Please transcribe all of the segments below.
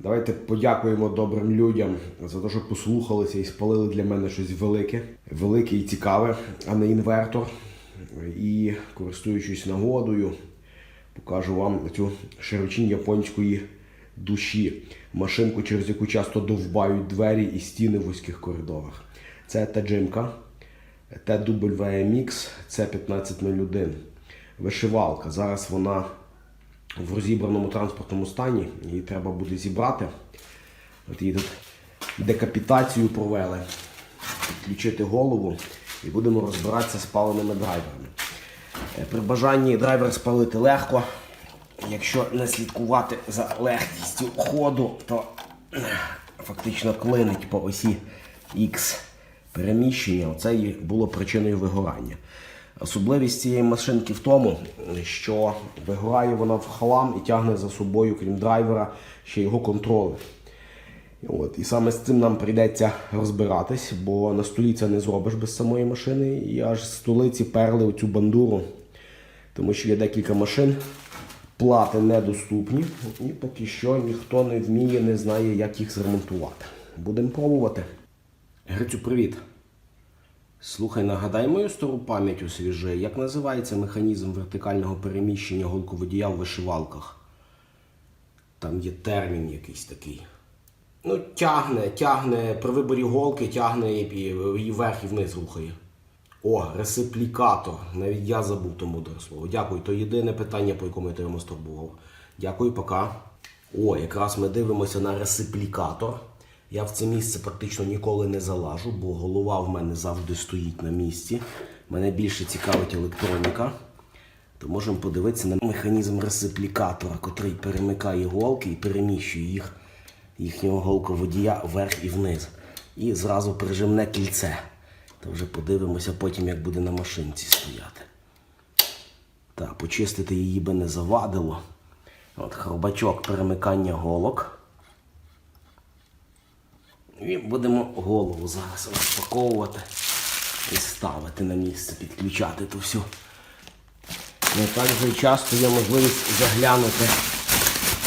Давайте подякуємо добрим людям за те, що послухалися і спалили для мене щось велике, велике і цікаве, а не інвертор. І користуючись нагодою, покажу вам цю широчінь японської душі. Машинку, через яку часто довбають двері і стіни в вузьких коридорах. Це Таджимка, TWMX, це 1501. Вишивалка. Зараз вона в розібраному транспортному стані. Її треба буде зібрати. От її тут декапітацію провели, підключити голову і будемо розбиратися з паленими драйверами. Е, При бажанні драйвер спалити легко. Якщо не слідкувати за легкістю ходу, то е, фактично клинить по осі X переміщення. Оце і було причиною вигорання. Особливість цієї машинки в тому, що вигорає вона в хлам і тягне за собою, крім драйвера, ще його контролер. От, і саме з цим нам прийдеться розбиратись, бо на столі це не зробиш без самої машини. І аж з столиці перли оцю бандуру, тому що є декілька машин, плати недоступні, і поки що ніхто не вміє, не знає, як їх зремонтувати. Будемо пробувати. Грицю, привіт. Слухай, нагадай мою стару пам'ять освіжи, як називається механізм вертикального переміщення голководія в вишивалках? Там є термін якийсь такий. Ну, тягне, тягне при виборі голки, тягне її вверх і вниз рухає. О, ресиплікатор. Навіть я забув то мудре слово. Дякую. То єдине питання, по якому я тебе мастурбував. Дякую, пока. О, якраз ми дивимося на ресиплікатор. Я в це місце практично ніколи не залажу, бо голова в мене завжди стоїть на місці. Мене більше цікавить електроніка. То можемо подивитися на механізм ресиплікатора, котрий перемикає голки і переміщує їх, їхнього голководія вверх і вниз. І зразу прижимне кільце. То вже подивимося потім, як буде на машинці стояти. Так, почистити її би не завадило. От хробачок перемикання голок. І будемо голову зараз розпаковувати і ставити на місце, підключати ту всю. Не так же часто є можливість заглянути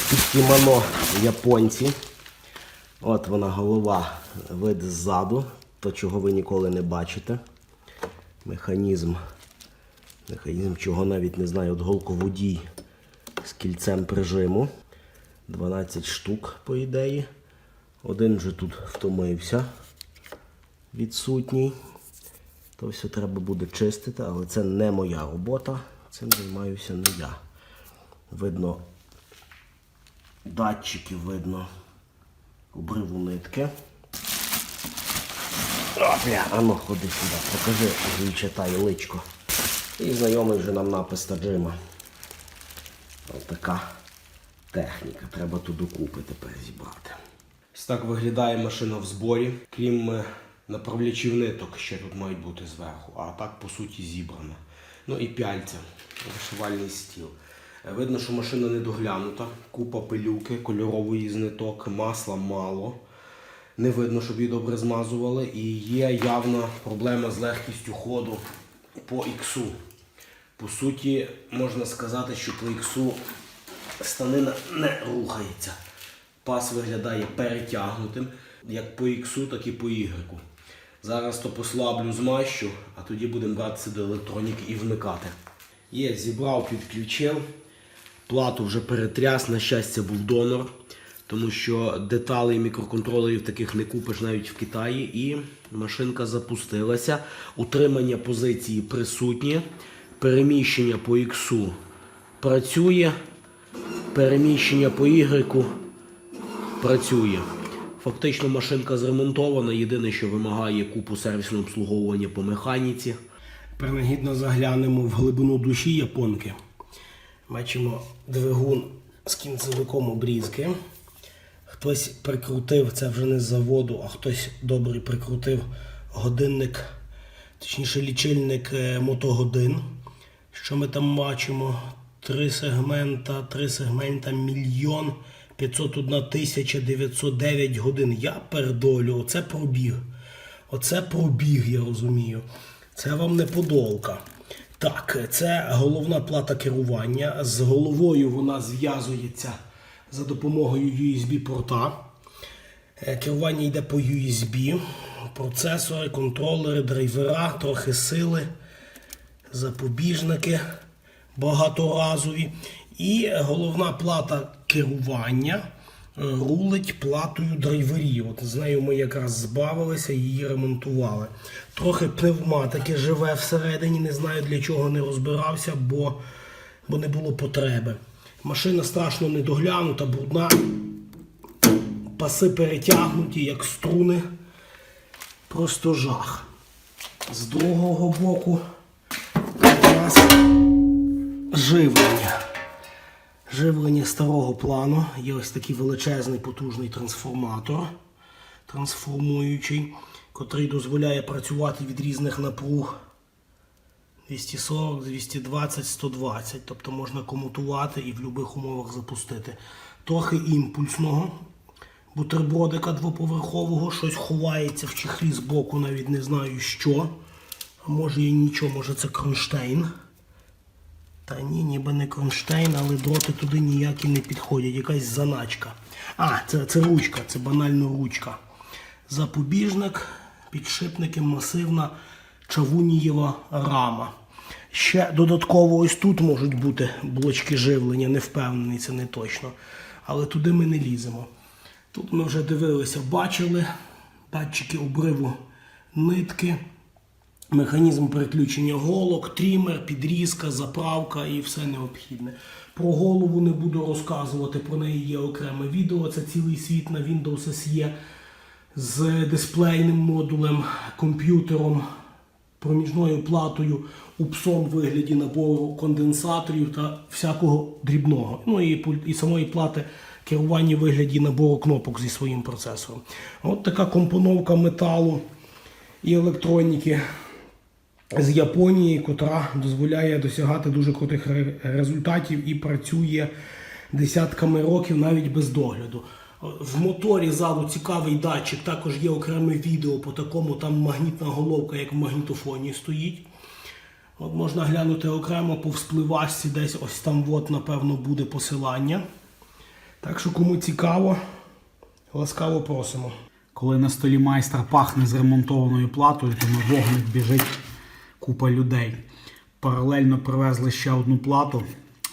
під кімоно японці. От вона голова, вид ззаду, то чого ви ніколи не бачите. Механізм, механізм, чого навіть не знаю, от голководій з кільцем прижиму. 12 штук, по ідеї. Один вже тут втомився, відсутній. То все треба буде чистити, але це не моя робота. Цим займаюся не я. Видно датчики, видно обриву нитки. Опля, а ходи сюди, покажи, читай личко. І знайомий вже нам напис Таджима. Ось така техніка. Треба тут докупи тепер зібрати. Ось так виглядає машина в зборі. Крім е, направлячів ниток, ще тут мають бути зверху, а так по суті зібрана. Ну і пяльця, вишивальний стіл. Е, Видно, що машина не доглянута, купа пилюки, кольорової з ниток, масла мало. Не видно, щоб її добре змазували. І є явна проблема з легкістю ходу по іксу. По суті, можна сказати, що по іксу станина не рухається. Пас виглядає перетягнутим, як по іксу, так і по ігреку. Зараз то послаблю змащу, а тоді будемо братися до електроніки і вмикати. Є, зібрав, підключив. Плату вже перетряс, на щастя, був донор, тому що деталей мікроконтролерів таких не купиш навіть в Китаї. І машинка запустилася. Утримання позиції присутнє. Переміщення по іксу працює. Переміщення по ігреку працює. Фактично машинка зремонтована. Єдине, що вимагає купу сервісного обслуговування по механіці. Принагідно заглянемо в глибину душі японки. Бачимо двигун з кінцевиком обрізки. Хтось прикрутив, це вже не з заводу, а хтось добре прикрутив годинник, точніше лічильник е, мотогодин. Що ми там бачимо? Три сегмента, три сегмента мільйон 501 909 годин. Я передолю, оце пробіг. Оце пробіг, я розумію. Це вам не подолка. Так, це головна плата керування. З головою вона зв'язується за допомогою USB-порта. Е, Керування йде по USB, процесори, контролери, драйвера, трохи сили, запобіжники багаторазові. І головна плата керування е, рулить платою драйверів. От з нею ми якраз збавилися, її ремонтували. Трохи пневматики живе всередині, не знаю для чого не розбирався, бо, бо не було потреби. Машина страшно недоглянута, брудна паси перетягнуті, як струни. Просто жах. З другого боку у нас живлення. Живлення старого плану. Є ось такий величезний потужний трансформатор, трансформуючий, котрий дозволяє працювати від різних напруг 240, 220, 120. Тобто можна комутувати і в будь-яких умовах запустити. Трохи імпульсного бутербродика двоповерхового, щось ховається в чехлі з боку, навіть не знаю що. А може і нічого, може це кронштейн. Та ні, ніби не кронштейн, але дроти туди ніякі не підходять. Якась заначка. А, це, це ручка, це банально ручка. Запобіжник, підшипники, масивна чавунієва рама. Ще додатково ось тут можуть бути блочки живлення, не впевнений, це не точно. Але туди ми не ліземо. Тут ми вже дивилися, бачили датчики обриву нитки, механізм переключення голок, трімер, підрізка, заправка і все необхідне. Про голову не буду розказувати, про неї є окреме відео. Це цілий світ на Windows SE з дисплейним модулем, комп'ютером, проміжною платою, упсом вигляді набору конденсаторів та всякого дрібного. Ну і, і самої плати керування вигляді набору кнопок зі своїм процесором. От така компоновка металу і електроніки з Японії, котра дозволяє досягати дуже крутих результатів і працює десятками років навіть без догляду. В моторі ззаду цікавий датчик, також є окреме відео по такому, там магнітна головка, як в магнітофоні стоїть. От можна глянути окремо по вспливашці, десь ось там от, напевно, буде посилання. Так що, кому цікаво, ласкаво просимо. Коли на столі майстра пахне зремонтованою платою, то на вогник біжить купа людей. Паралельно привезли ще одну плату,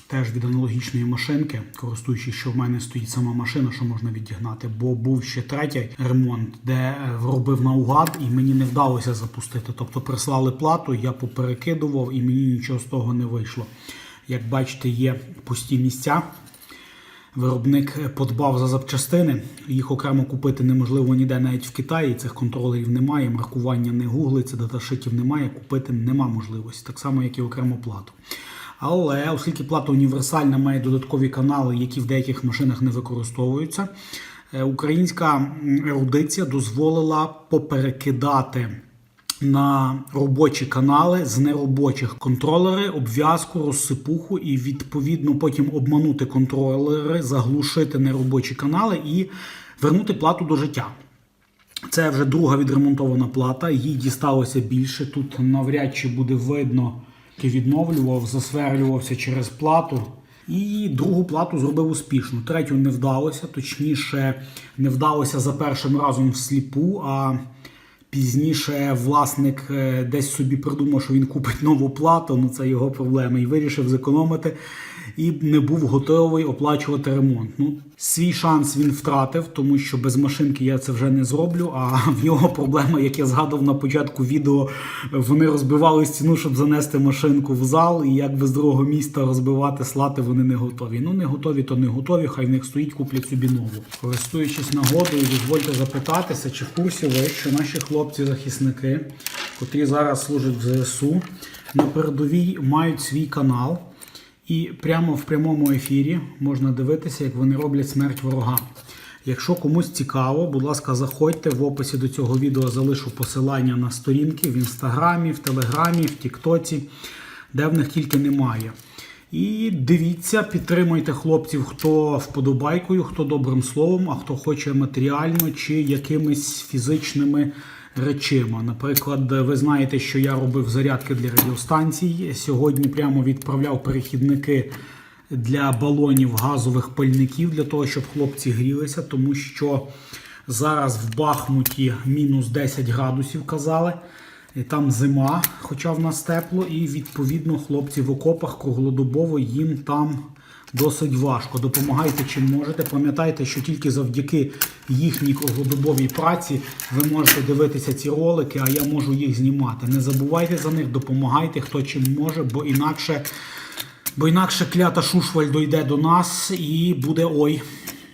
теж від аналогічної машинки, користуючись, що в мене стоїть сама машина, що можна відігнати. Бо був ще третій ремонт, де е, робив наугад, і мені не вдалося запустити. Тобто прислали плату, я поперекидував, і мені нічого з того не вийшло. Як бачите, є пусті місця. Виробник подбав за запчастини. Їх окремо купити неможливо ніде, навіть в Китаї. Цих контролерів немає, маркування не гуглиться, даташитів немає, купити нема можливості, так само, як і окремо плату. Але оскільки плата універсальна має додаткові канали, які в деяких машинах не використовуються, е, українська ерудиція дозволила поперекидати на робочі канали з неробочих контролери, обв'язку, розсипуху і відповідно потім обманути контролери, заглушити неробочі канали і вернути плату до життя. Це вже друга відремонтована плата, їй дісталося більше. Тут навряд чи буде видно, відновлював, засверлювався через плату. І другу плату зробив успішно. Третю не вдалося, точніше, не вдалося за першим разом всліпу, а Пізніше власник е, десь собі придумав, що він купить нову плату, ну це його проблема, і вирішив зекономити і не був готовий оплачувати ремонт. Ну, свій шанс він втратив, тому що без машинки я це вже не зроблю. А в нього проблема, як я згадав на початку відео, вони розбивали стіну, щоб занести машинку в зал, і якби з другого міста розбивати, слати вони не готові. Ну не готові, то не готові. Хай в них стоїть, куплять собі нову. Користуючись нагодою, дозвольте запитатися, чи в курсі ви, що наші хлопці-захисники, котрі зараз служать в ЗСУ, на передовій мають свій канал. І прямо в прямому ефірі можна дивитися, як вони роблять смерть ворогам. Якщо комусь цікаво, будь ласка, заходьте в описі до цього відео залишу посилання на сторінки в інстаграмі, в телеграмі, в Тіктоці, де в них тільки немає. І дивіться, підтримуйте хлопців, хто вподобайкою, хто добрим словом, а хто хоче матеріально чи якимись фізичними речима. Наприклад, ви знаєте, що я робив зарядки для радіостанцій. Сьогодні прямо відправляв перехідники для балонів газових пальників, для того, щоб хлопці грілися, тому що зараз в Бахмуті мінус 10 градусів казали. І там зима, хоча в нас тепло, і відповідно хлопці в окопах круглодобово їм там досить важко. Допомагайте чим можете. Пам'ятайте, що тільки завдяки їхній круглодобовій праці ви можете дивитися ці ролики, а я можу їх знімати. Не забувайте за них, допомагайте хто чим може, бо інакше. Бо інакше клята Шушваль дойде до нас і буде ой.